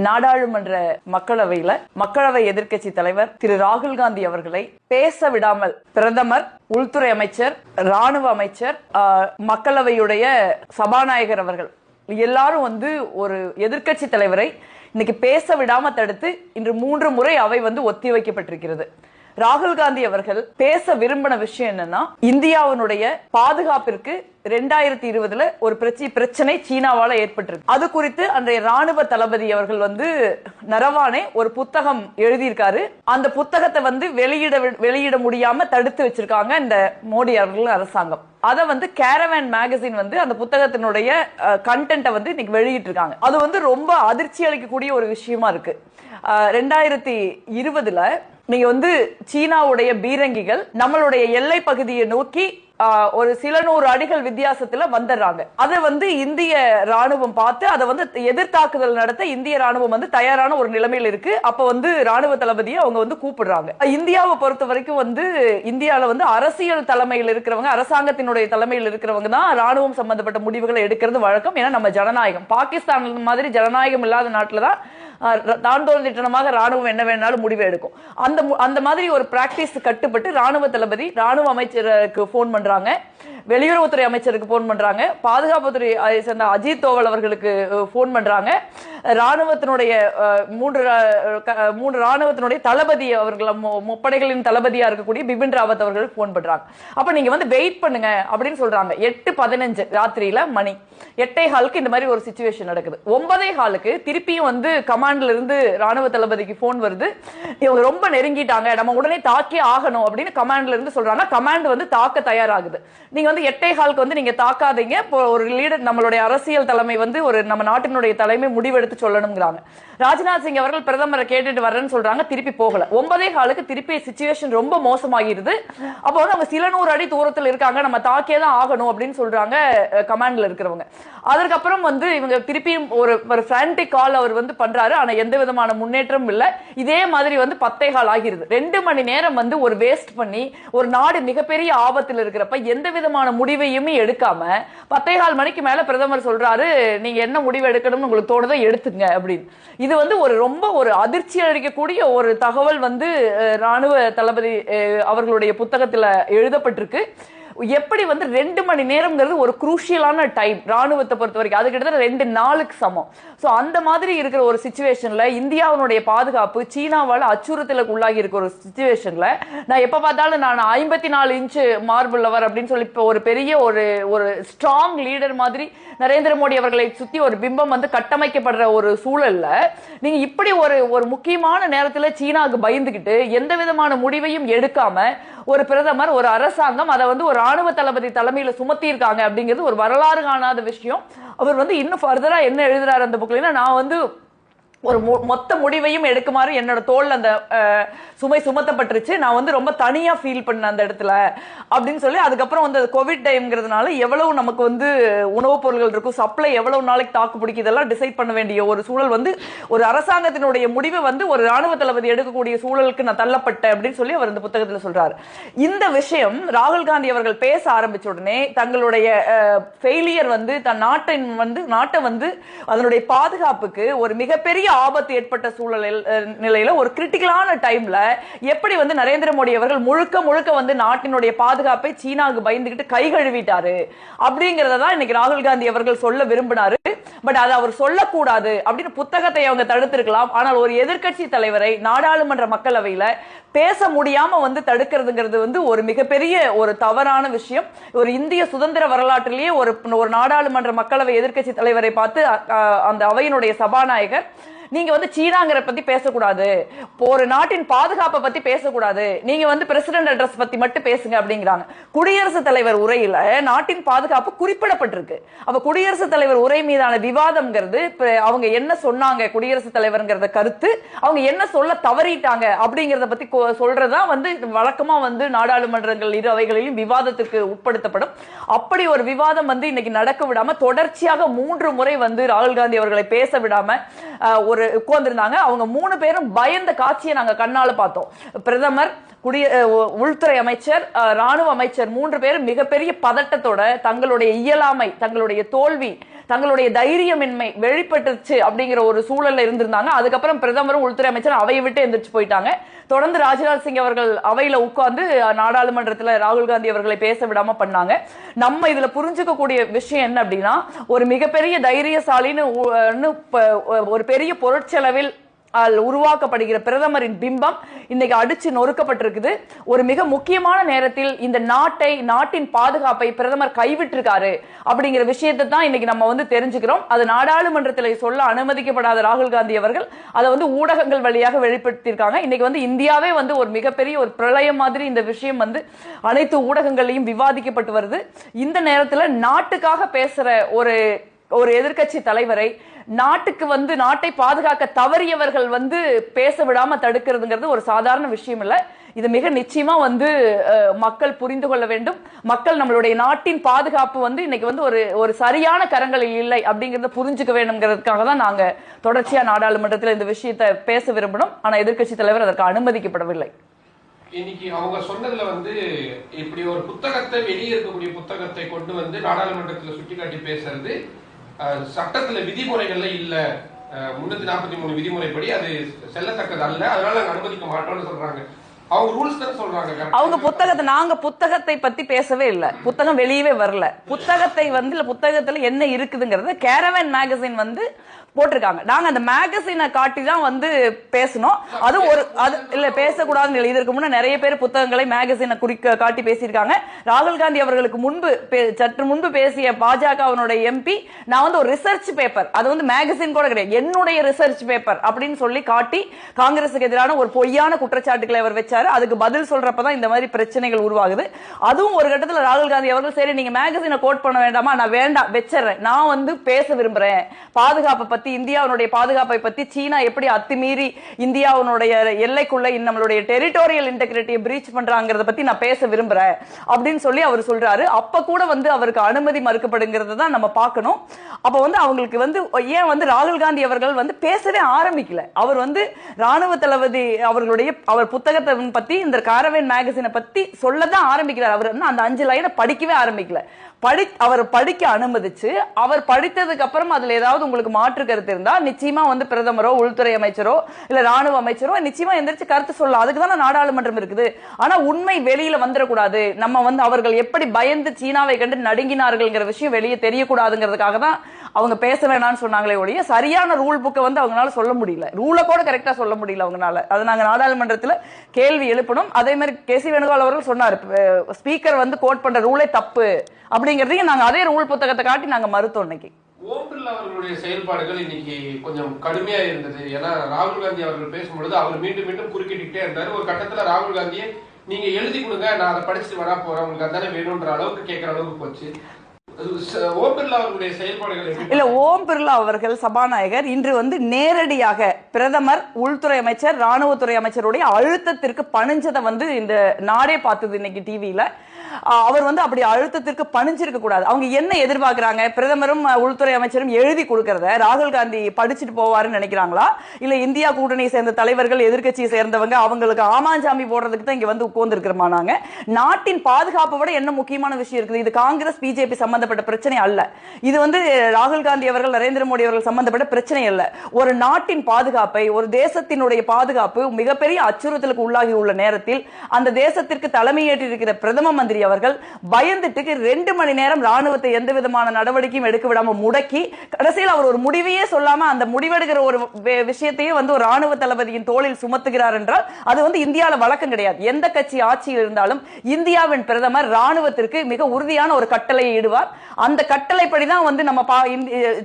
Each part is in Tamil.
நாடாளுமன்ற மக்களவையில மக்களவை எதிர்க்கட்சி தலைவர் திரு ராகுல் காந்தி அவர்களை பேச விடாமல் பிரதமர் உள்துறை அமைச்சர் ராணுவ அமைச்சர் ஆஹ், மக்களவையுடைய சபாநாயகர் அவர்கள் எல்லாரும் வந்து ஒரு எதிர்க்கட்சி தலைவரை இன்னைக்கு பேச விடாம தடுத்து இன்று மூன்று முறை அவை வந்து ஒத்தி வைக்கப்பட்டிருக்கிறது. ராகுல் காந்தி அவர்கள் பேச விரும்பின விஷயம் என்னன்னா இந்தியாவினுடைய பாதுகாப்பிற்கு ரெண்டாயிரத்தி இருபதுல ஒரு பிரச்சனை பிரச்சனை சீனாவால ஏற்பட்டிருக்கு. அது குறித்து அன்றைய ராணுவ தளபதி அவர்கள் வந்து நரவானே ஒரு புத்தகம் எழுதியிருக்காரு. அந்த புத்தகத்தை வந்து வெளியிட வெளியிட முடியாம தடுத்து வச்சிருக்காங்க இந்த மோடி அவர்கள் அரசாங்கம். அதை வந்து கேரவேன் மேகசின் வந்து அந்த புத்தகத்தினுடைய கண்டென்ட்டை வந்து இன்னைக்கு வெளியிட்டு இருக்காங்க அது வந்து ரொம்ப அதிர்ச்சி அளிக்கக்கூடிய ஒரு விஷயமா இருக்கு. ரெண்டாயிரத்தி இருபதுல நீங்க வந்து சீனாவுடைய பீரங்கிகள் நம்மளுடைய எல்லை பகுதியை நோக்கி ஒரு சில நூறு அடிகள் வித்தியாசத்துல வந்துடுறாங்க. அதை வந்து இந்திய ராணுவம் பார்த்து அதை வந்து எதிர்த்தாக்குதல் நடத்த இந்திய ராணுவம் வந்து தயாரான ஒரு நிலைமையில இருக்கு. அப்ப வந்து ராணுவ தளபதியை அவங்க வந்து கூப்பிடுறாங்க. இந்தியாவை பொறுத்த வரைக்கும் வந்து இந்தியாவில வந்து அரசியல் தலைமையில் இருக்கிறவங்க அரசாங்கத்தினுடைய தலைமையில் இருக்கிறவங்க தான் ராணுவம் சம்பந்தப்பட்ட முடிவுகளை எடுக்கிறது வழக்கம். ஏன்னா நம்ம ஜனநாயகம். பாகிஸ்தான் மாதிரி ஜனநாயகம் இல்லாத நாட்டில் தான் தான் தோன்றிட்டனமாக ராணுவம் என்ன வேணாலும் முடிவு எடுக்கும். அந்த அந்த மாதிரி ஒரு பிராக்டிஸ் கட்டுப்பட்டு ராணுவ தளபதி ராணுவ அமைச்சருக்கு ஃபோன் பண்றாங்க. வெளியுறவுத்துறை அமைச்சருக்கு போன் பண்றாங்க. பாதுகாப்புத்துறை அதை சேர்ந்த அஜித் தோவல் அவர்களுக்கு போன் பண்றாங்க. ராணுவத்தினுடைய மூன்று மூன்று ராணுவத்தினுடைய தளபதி அவர்கள் முப்படைகளின் தளபதியா இருக்கக்கூடிய பிபின் ராவத் அவர்களுக்கு போன் பண்றாங்க. அப்ப நீங்க வந்து வெயிட் பண்ணுங்க அப்படின்னு சொல்றாங்க. எட்டு பதினஞ்சு ராத்திரியில மணி. எட்டே ஹாலுக்கு இந்த மாதிரி ஒரு சுச்சுவேஷன் நடக்குது. ஒன்பதே ஹாலுக்கு திருப்பியும் வந்து கமாண்ட்ல இருந்து ராணுவ தளபதிக்கு போன் வருது. இவங்க ரொம்ப நெருங்கிட்டாங்க. நம்ம உடனே தாக்கி ஆகணும் அப்படின்னு கமாண்ட்ல இருந்து சொல்றாங்க. கமாண்ட் வந்து தாக்க தயாராகுது. நீங்க வந்து எட்டே ஹாலுக்கு வந்து நீங்க தாக்காதீங்க. இப்போ ஒரு லீடர் நம்மளுடைய அரசியல் தலைமை வந்து ஒரு நம்ம நாட்டினுடைய தலைமை முடிவெடுத்து சொல்லணுங்கிறாங்க. ராஜ்நாத் சிங் அவர்கள் பிரதமரை கேட்டுட்டு வரேன்னு சொல்றாங்க திருப்பி போகல. ஒன்பதே காலுக்கு திருப்பி சுச்சுவேஷன் ரொம்ப மோசமாகிருது. அப்போ வந்து அவங்க சில நூறு அடி தூரத்தில் இருக்காங்க நம்ம தாக்கே தான் ஆகணும் அப்படின்னு சொல்றாங்க கமாண்ட்ல இருக்கிறவங்க. அதற்கப்புறம் வந்து இவங்க திருப்பியும் ஒரு ஒரு பிரான்டிக் கால் அவர் வந்து பண்றாரு. ஆனா எந்த விதமான முன்னேற்றமும் இல்ல. இதே மாதிரி வந்து பத்தே கால் ஆகிருது. ரெண்டு மணி நேரம் வந்து ஒரு வேஸ்ட் பண்ணி ஒரு நாடு மிகப்பெரிய ஆபத்தில் இருக்கிறப்ப எந்த விதமான முடிவையுமே எடுக்காம பத்தே கால் மணிக்கு மேல பிரதமர் சொல்றாரு நீங்க என்ன முடிவு எடுக்கணும்னு உங்களுக்கு தோணுதோ எடுத்துங்க அப்படின்னு. இது வந்து ஒரு ரொம்ப ஒரு அதிர்ச்சி அளிக்கக்கூடிய ஒரு தகவல் வந்து ராணுவ தளபதி அவர்களுடைய புத்தகத்துல எழுதப்பட்டிருக்கு. எப்படி வந்து ரெண்டு மணி நேரம்ங்கிறது ஒரு குரூஷியலான டைம் ராணுவத்தை பொறுத்த வரைக்கும் அது கிட்டத்தட்ட ரெண்டு நாளுக்கு சமம். ஸோ அந்த மாதிரி இருக்கிற ஒரு சுச்சுவேஷன்ல இந்தியாவினுடைய பாதுகாப்பு சீனாவால் அச்சுறுத்தலுக்கு உள்ளாகி இருக்கிற ஒரு சுச்சுவேஷன்ல நான் எப்போ பார்த்தாலும் நான் ஐம்பத்தி நாலு இன்ச்சு மார்பிள் அவர் அப்படின்னு சொல்லி இப்போ ஒரு பெரிய ஒரு ஒரு ஸ்ட்ராங் லீடர் மாதிரி நரேந்திர மோடி அவர்களை சுற்றி ஒரு பிம்பம் வந்து கட்டமைக்கப்படுற ஒரு சூழல்ல நீங்க இப்படி ஒரு ஒரு முக்கியமான நேரத்தில் சீனாவுக்கு பயந்துக்கிட்டு எந்த விதமான முடிவையும் எடுக்காம ஒரு பிரதமர் ஒரு அரசாங்கம் அதை வந்து ஒரு ராணுவ தளபதி தலைமையில சுமத்தி இருக்காங்க அப்படிங்கிறது ஒரு வரலாறு காணாத விஷயம். அவர் வந்து இன்னும் ஃபர்தரா என்ன எழுதுறாரு அந்த புக்ல நான் வந்து ஒரு மொத்த முடிவையும் எடுக்குமாறு என்னோட தோல் அந்த சுமை சுமத்தப்பட்டுருச்சு. நான் வந்து ரொம்ப தனியா ஃபீல் பண்ணேன் அந்த இடத்துல அப்படின்னு சொல்லி அதுக்கப்புறம் வந்து கோவிட் டைம்ங்கிறதுனால எவ்வளவு நமக்கு வந்து உணவுப் பொருட்கள் இருக்கும் சப்ளை எவ்வளவு நாளைக்கு தாக்கு பிடிக்கும் இதெல்லாம் டிசைட் பண்ண வேண்டிய ஒரு சூழல் வந்து ஒரு அரசாங்கத்தினுடைய முடிவை வந்து ஒரு ராணுவ தளபதி எடுக்கக்கூடிய சூழலுக்கு நான் தள்ளப்பட்டேன் அப்படின்னு சொல்லி அவர் இந்த புத்தகத்துல சொல்றாரு. இந்த விஷயம் ராகுல் காந்தி அவர்கள் பேச ஆரம்பிச்ச உடனே தங்களுடைய ஃபெயிலியர் வந்து தன் நாட்டின் வந்து நாட்டை வந்து அதனுடைய பாதுகாப்புக்கு ஒரு மிகப்பெரிய ஆபத்து ஏற்பட்ட சூழலில் நிலையில ஒரு கிரிட்டிக்கலான டைம்ல எப்படி வந்து நரேந்திர மோடி அவர்கள் முழுக்க முழுக்க வந்து நாட்டினுடைய பாதுகாப்பை சீனாவுக்கு பயந்துகிட்டு கை கழுவிட்டாரு அப்படிங்கறத தான் இன்னைக்கு ராகுல் காந்தி அவர்கள் சொல்ல விரும்பினாரு. பட் அதை அவர் சொல்லக்கூடாது அப்படின்னு புத்தகத்தை அவங்க தடுத்திருக்கலாம். ஆனால் ஒரு எதிர்க்கட்சி தலைவரை நாடாளுமன்ற மக்களவையில பேச முடியாம வந்து தடுக்கிறதுங்கிறது வந்து ஒரு மிகப்பெரிய ஒரு தவறான விஷயம். ஒரு இந்திய சுதந்திர வரலாற்றிலேயே ஒரு ஒரு நாடாளுமன்ற மக்களவை எதிர்க்கட்சி தலைவரை பார்த்து அந்த அவையினுடைய சபாநாயகர் நீங்க வந்து சீனாங்கிற பத்தி பேசக்கூடாது. ஒரு நாட்டின் பாதுகாப்பை பத்தி பேசக்கூடாது. நீங்க வந்து பிரசிடென்ட் அட்ரஸ் பத்தி மட்டும் பேசுங்க அப்படிங்கிறாங்க. குடியரசுத் தலைவர் உரையில நாட்டின் பாதுகாப்பு குறிப்பிடப்பட்டிருக்கு. அப்ப குடியரசுத் தலைவர் உரை மீதான விவாதம்ங்கிறது அவங்க என்ன சொன்னாங்க குடியரசுத் தலைவர்ங்கிறத கருத்து அவங்க என்ன சொல்ல தவறிட்டாங்க அப்படிங்கறத பத்தி சொல்றதுதான் சொல்றதா வந்து வழக்கமா வந்து நாடாளுமன்றங்கள் இரு அவைகளிலும் விவாதத்துக்கு உட்படுத்தப்படும். அப்படி ஒரு விவாதம் வந்து இன்னைக்கு நடக்க விடாம தொடர்ச்சியாக மூன்று முறை வந்து ராகுல் காந்தி அவர்களை பேச விடாம ஒரு ஒரு உட்கார்ந்துருந்தாங்க. அவங்க மூணு பேரும் பயந்த காட்சியை நாங்க கண்ணால பார்த்தோம். பிரதமர் குடிய உள்துறை அமைச்சர் ராணுவ அமைச்சர் மூன்று பேரும் மிகப்பெரிய பதட்டத்தோட தங்களுடைய இயலாமை தங்களுடைய தோல்வி தங்களுடைய தைரியமின்மை வெளிப்பட்டுச்சு அப்படிங்கிற ஒரு சூழல்ல இருந்திருந்தாங்க. அதுக்கப்புறம் பிரதமரும் உள்துறை அமைச்சர் அவையை விட்டு எந்திரிச்சு போயிட்டாங்க. தொடர்ந்து ராஜ்நாத் சிங் அவர்கள் அவையில உட்கார்ந்து நாடாளுமன்றத்துல ராகுல் காந்தி அவர்களை பேச விடாம பண்ணாங்க. நம்ம இதுல புரிஞ்சுக்க கூடிய விஷயம் என்ன அப்படின்னா ஒரு மிகப்பெரிய தைரியசாலின்னு ஒரு பெரிய பொருட்செலவில் உருவாக்கப்படுகிற பிரதமரின் பிம்பம் இன்னைக்கு அடிச்சு நொறுக்கப்பட்டிருக்குது. ஒரு மிக முக்கியமான நேரத்தில் இந்த நாட்டை நாட்டின் பாதுகாப்பை பிரதமர் கைவிட்டிருக்காரு அப்படிங்கிற விஷயத்தை தான் இன்னைக்கு நம்ம வந்து தெரிஞ்சுக்கிறோம். அது நாடாளுமன்றத்தில் சொல்ல அனுமதிக்கப்படாத ராகுல் காந்தி அவர்கள் அதை வந்து ஊடகங்கள் வழியாக வெளிப்படுத்தியிருக்காங்க. இன்னைக்கு வந்து இந்தியாவே வந்து ஒரு மிகப்பெரிய ஒரு பிரளயம் மாதிரி இந்த விஷயம் வந்து அனைத்து ஊடகங்களையும் விவாதிக்கப்பட்டு வருது. இந்த நேரத்தில் நாட்டுக்காக பேசுற ஒரு ஒரு எதிர்க்கட்சி தலைவரை நாட்டுக்கு வந்து நாட்டை பாதுகாக்க தவறியவர்கள் வந்து பேச விடாம தடுக்கிறதுங்கிறது ஒரு சாதாரண விஷயம் இல்லை. இது மிக நிச்சயமா வந்து மக்கள் புரிந்து கொள்ள வேண்டும். மக்கள் நம்மளுடைய நாட்டின் பாதுகாப்பு வந்து இன்னைக்கு வந்து ஒரு ஒரு சரியான கரங்களில் இல்லை அப்படிங்கறத புரிஞ்சுக்க வேணுங்கிறதுக்காக தான் நாங்க தொடர்ச்சியா நாடாளுமன்றத்தில் இந்த விஷயத்தை பேச விரும்பணும் ஆனா எதிர்க்கட்சி தலைவர் அதற்கு அனுமதிக்கப்படவில்லை. இன்னைக்கு அவங்க சொன்னதுல வந்து இப்படி ஒரு புத்தகத்தை வெளியே இருக்கக்கூடிய புத்தகத்தை கொண்டு வந்து நாடாளுமன்றத்துல சுட்டிக்காட்டி பேசுறது சட்டத்துல விதிமுறைகள்ல இல்ல. முன்னூத்தி நாற்பத்தி மூணு விதிமுறைப்படி அது செல்லத்தக்கது அல்ல. அதனால நாங்க அனுமதிக்க மாட்டோம்னு சொல்றாங்க. அவங்க ரூல்ஸ் தான் சொல்றாங்க. அவங்க புத்தகத்தை நாங்க புத்தகத்தை பத்தி பேசவே இல்ல. புத்தகம் வெளியவே வரல. புத்தகத்தை வந்து புத்தகத்துல என்ன இருக்குதுங்கிறது கேரவன் மேகசின் வந்து போட்டிருக்காங்க. நாங்க அந்த மேகசினை காட்டி தான் வந்து பேசணும் அது ஒரு அது இல்ல பேசக்கூடாதுன்னு இல்லை இதற்கு முன்னே நிறைய பேர் புத்தகங்களை மேகசினை குறிக்க காட்டி பேசியிருக்காங்க. ராகுல் காந்தி அவர்களுக்கு முன்பு பே- சற்று முன்பு பேசிய பாஜக அவனுடைய எம்பி நான் வந்து ஒரு ரிசர்ச் பேப்பர் அது வந்து மேகசின் கூட கிடையாது. என்னுடைய ரிசர்ச் பேப்பர் அப்படின்னு சொல்லி காட்டி காங்கிரசுக்கு எதிரான ஒரு பொய்யான குற்றச்சாட்டுகளை அவர் வச்சாரு. அதுக்கு பதில் சொல்றப்பதான் இந்த மாதிரி பிரச்சனைகள் உருவாகுது. அதுவும் ஒரு கட்டத்தில் ராகுல் காந்தி அவர்கள் சரி நீங்க மேகசினை கோட் பண்ண வேண்டாமா? நான் வேண்டாம் வச்சிடுறேன். நான் வந்து பேச விரும்புறேன். பாதுகாப்பை பத்தி இந்தியாவினுடைய பாதுகாப்பை பத்தி சீனா எப்படி அத்துமீறி இந்தியாவினுடைய எல்லைக்குள்ள நம்மளுடைய டெரிட்டோரியல் இன்டெகிரிட்டியை பிரீச் பண்றாங்கிறத பத்தி நான் பேச விரும்புறேன். அப்படின்னு சொல்லி அவர் சொல்றாரு. அப்ப கூட வந்து அவருக்கு அனுமதி மறுக்கப்படுங்கிறத தான் நம்ம பார்க்கணும். அப்ப வந்து அவங்களுக்கு வந்து ஏன் வந்து ராகுல் காந்தி அவர்கள் வந்து பேசவே ஆரம்பிக்கல? அவர் வந்து ராணுவ தளபதி அவர்களுடைய அவர் புத்தகத்தை பத்தி இந்த காரவேன் மேகசினை பத்தி சொல்லதான் ஆரம்பிக்கிறார். அவர் வந்து அந்த அஞ்சு லைனை படிக்கவே ஆரம்பிக்கல. படி அவர் படிக்க அனுமதிச்சு அவர் படித்ததுக்கு அப்புறம் அதுல ஏதாவது உங்களுக்கு மாற்று கருத்து இருந்தா நிச்சயமா வந்து பிரதமரோ உள்துறை அமைச்சரோ இல்ல ராணுவ அமைச்சரோ நிச்சயமா எந்திரிச்சு கருத்து சொல்லலாம். அதுக்கு தானே நாடாளுமன்றம் இருக்குது. ஆனா உண்மை வெளியில வந்துடக்கூடாது. நம்ம வந்து அவர்கள் எப்படி பயந்து சீனாவை கண்டு நடுங்கினார்கள்ங்கிற விஷயம் வெளியே தெரியக்கூடாதுங்கிறதுக்காக தான் அவங்க பேச வேணாம்னு சொன்னாங்களே ஒழிய சரியான ரூல் புக்கை வந்து அவங்களால சொல்ல முடியல. ரூலை கூட கரெக்டா சொல்ல முடியல அவங்களால. அதை நாங்கள் நாடாளுமன்றத்தில் கேள்வி எழுப்பணும் அதே மாதிரி கே சி வேணுகோபால் அவர்கள் சொன்னார் ஸ்பீக்கர் வந்து கோட் பண்ற ரூலே தப்பு அப்படிங்கிறதையும் நாங்கள் அதே ரூல் புத்தகத்தை காட்டி நாங்கள் மறுத்தோம் இன்னைக்கு. ஓம் பிர்லா அவர்களுடைய செயல்பாடுகள் இன்னைக்கு கொஞ்சம் கடுமையா இருந்தது. ஏன்னா ராகுல் காந்தி அவர்கள் பேசும்பொழுது அவர் மீண்டும் மீண்டும் குறுக்கிட்டுக்கிட்டே இருந்தாரு. ஒரு கட்டத்துல ராகுல் காந்தியை நீங்க எழுதி கொடுங்க நான் அதை படிச்சுட்டு வரா போறேன் உங்களுக்கு அதானே வேணும்ன்ற அளவுக்கு கேட்கற அளவுக்கு போச்சு. இல்ல ஓம் பிர்லா அவர்கள் சபாநாயகர். இன்று வந்து நேரடியாக பிரதமர் உள்துறை அமைச்சர் ராணுவத்துறை அமைச்சருடைய அழுத்தத்திற்கு பணிஞ்சதை வந்து இந்த நாடே பார்த்தது இன்னைக்கு டிவியில அவர் வந்து அப்படி அழுத்தத்திற்கு பணிஞ்சிருக்க கூடாது. அவங்க என்ன எதிர்பார்க்கிறாங்க? பிரதமரும் உள்துறை அமைச்சரும் எழுதி கொடுக்கறத ராகுல் காந்தி படிச்சுட்டு போவாருன்னு நினைக்கிறாங்களா? இல்ல இந்தியா கூட்டணியை சேர்ந்த தலைவர்கள் எதிர்க்கட்சியை சேர்ந்தவங்க அவங்களுக்கு ஆமாஞ்சாமி போடுறதுக்கு தான் இங்க வந்து உட்கார்ந்துருக்கிறோமா நாங்க? நாட்டின் பாதுகாப்பை விட என்ன முக்கியமான விஷயம் இருக்குது? இது காங்கிரஸ் பிஜேபி சம்பந்தப்பட்ட பிரச்சனை அல்ல. இது வந்து ராகுல் காந்தி அவர்கள் நரேந்திர மோடி அவர்கள் சம்பந்தப்பட்ட பிரச்சனை அல்ல. ஒரு நாட்டின் பாதுகாப்பை ஒரு தேசத்தினுடைய பாதுகாப்பு மிகப்பெரிய அச்சுறுத்தலுக்கு உள்ளாகி உள்ள நேரத்தில் அந்த தேசத்திற்கு தலைமையேற்றிருக்கிற பிரதம மந்திரி அவர்கள் பயந்துட்டு ரெண்டு மணி நேரம் ராணுவத்தை எந்த விதமான நடவடிக்கையும் எடுக்க விடாம முடக்கி கடைசியில் அவர் ஒரு முடிவையே சொல்லாம அந்த முடிவெடுக்கிற ஒரு விஷயத்தையே வந்து ஒரு ராணுவ தளபதியின் தோளில் சுமத்துகிறார் என்றால் அது வந்து இந்தியாவில் வழக்கம் கிடையாது. எந்த கட்சி ஆட்சியில் இருந்தாலும் இந்தியாவின் பிரதமர் ராணுவத்திற்கு மிக உறுதியான ஒரு கட்டளையை இடுவார். அந்த கட்டளைப்படி தான் வந்து நம்ம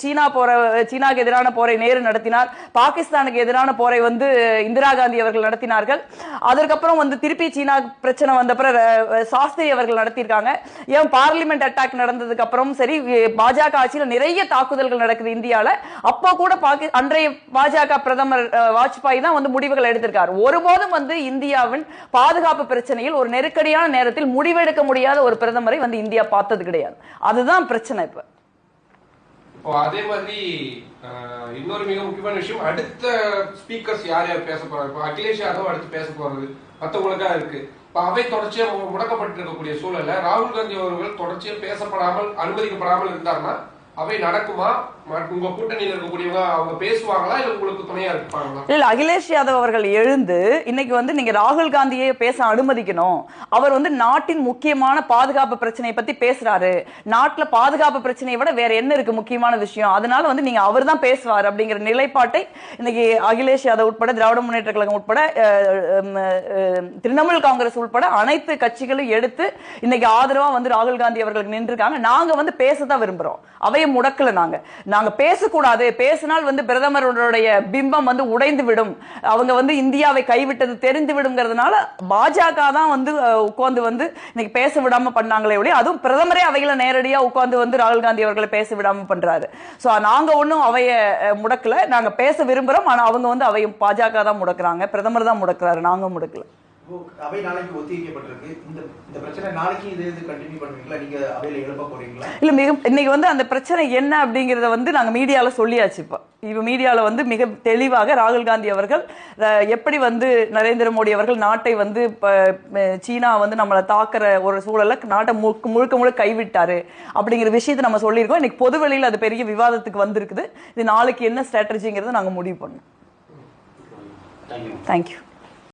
சீனா போற சீனாக்கு எதிரான போரை நேரு நடத்தினார். பாகிஸ்தானுக்கு எதிரான போரை வந்து இந்திரா காந்தி அவர்கள் நடத்தினார்கள். அதற்கப்புறம் வந்து திருப்பி சீனா பிரச்சனை வந்த அஹ், சாஸ்திரி அவர்கள் நடத்தியிருக்காங்க. ஏன் பார்லிமெண்ட் அட்டாக் நடந்ததுக்கு அப்புறம் சரி பாஜக ஆட்சியில் நிறைய தாக்குதல்கள் நடக்குது இந்தியாவில் அப்போ கூட பாகி அன்றைய பாஜக பிரதமர் வாஜ்பாய் தான் வந்து முடிவுகள் எடுத்திருக்காரு. ஒருபோதும் வந்து இந்தியாவின் பாதுகாப்பு பிரச்சனையில் ஒரு நெருக்கடியான நேரத்தில் முடிவெடுக்க முடியாத ஒரு பிரதமரை வந்து இந்தியா பார்த்தது கிடையாது. அதுதான் பிரச்சனை இப்போ. அதே மாதிரி இன்னொரு மிக முக்கியமான விஷயம் அடுத்த ஸ்பீக்கர்ஸ் யார் யார் பேச போறாங்க? அகிலேஷ் யாதவ் அடுத்து பேச போறது மத்தவங்களுக்கா இருக்கு. இப்போ அவை தொடர்ச்சியாக முடக்கப்பட்டிருக்கக்கூடிய முடக்கப்பட்டு சூழல்ல ராகுல் காந்தி அவர்கள் தொடர்ச்சியாக பேசப்படாமல் அனுமதிக்கப்படாமல் இருந்தார்னா அவை நடக்குமா? உங்க கூட்டணியில் இருக்கக்கூடியவங்க அவங்க பேசுவாங்களா? இல்ல உங்களுக்கு துணையா இருப்பாங்களா? இல்ல அகிலேஷ் யாதவ் அவர்கள் எழுந்து இன்னைக்கு வந்து நீங்க ராகுல் காந்தியை பேச அனுமதிக்கணும். அவர் வந்து நாட்டின் முக்கியமான பாதுகாப்பு பிரச்சனையை பத்தி பேசுறாரு. நாட்டுல பாதுகாப்பு பிரச்சனையை விட வேற என்ன இருக்கு முக்கியமான விஷயம்? அதனால வந்து நீங்க அவர் தான் பேசுவார் அப்படிங்கிற நிலைப்பாட்டை இன்னைக்கு அகிலேஷ் யாதவ் உட்பட திராவிட முன்னேற்ற கழகம் உட்பட திரிணாமுல் காங்கிரஸ் உட்பட அனைத்து கட்சிகளும் எடுத்து இன்னைக்கு ஆதரவா வந்து ராகுல் காந்தி அவர்களுக்கு நின்றுருக்காங்க. நாங்க வந்து பேசதான் விரும்புறோம். அவையை முடக்கல நாங்க. நாங்க பேசக்கூடாது. பேசினால் வந்து பிரதமருடைய பிம்பம் வந்து உடைந்து விடும் அவங்க வந்து இந்தியாவை கைவிட்டது தெரிந்து விடுங்கிறதுனால பாஜக தான் வந்து உட்கார்ந்து வந்து இன்னைக்கு பேச விடாம பண்ணாங்களே ஒழிய அதுவும் பிரதமரே அவையில நேரடியா உட்கார்ந்து வந்து ராகுல் காந்தி அவர்களை பேச விடாம பண்றாரு. சோ நாங்க ஒண்ணும் அவைய முடக்கல. நாங்க பேச விரும்புறோம். ஆனா அவங்க வந்து அவையும் பாஜக தான் முடக்குறாங்க. பிரதமர் தான் முடக்குறாரு. நாங்க முடக்கல. அவை நாளைக்கு ஒத்திவைக்கப்பட்டிருக்கு. இந்த இந்த பிரச்சனை நாளைக்கு இதே இது கண்டினியூ பண்ணுவீங்களா? நீங்க அவையில எழுப்ப போறீங்களா? இல்ல மிக இன்னைக்கு வந்து அந்த பிரச்சனை என்ன அப்படிங்கறத வந்து நாங்க மீடியால சொல்லியாச்சு இப்ப. இப்ப மீடியால வந்து மிக தெளிவாக ராகுல் காந்தி அவர்கள் எப்படி வந்து நரேந்திர மோடி அவர்கள் நாட்டை வந்து சீனா வந்து நம்மளை தாக்குற ஒரு சூழல்ல நாட்டை முழுக்க முழுக்க முழுக்க கைவிட்டாரு அப்படிங்கிற விஷயத்தை நம்ம சொல்லியிருக்கோம். இன்னைக்கு பொது வெளியில அது பெரிய விவாதத்துக்கு வந்திருக்குது. இது நாளைக்கு என்ன ஸ்ட்ராட்டஜிங்கிறத நாங்க முடிவு பண்ணோம். தேங்க்யூ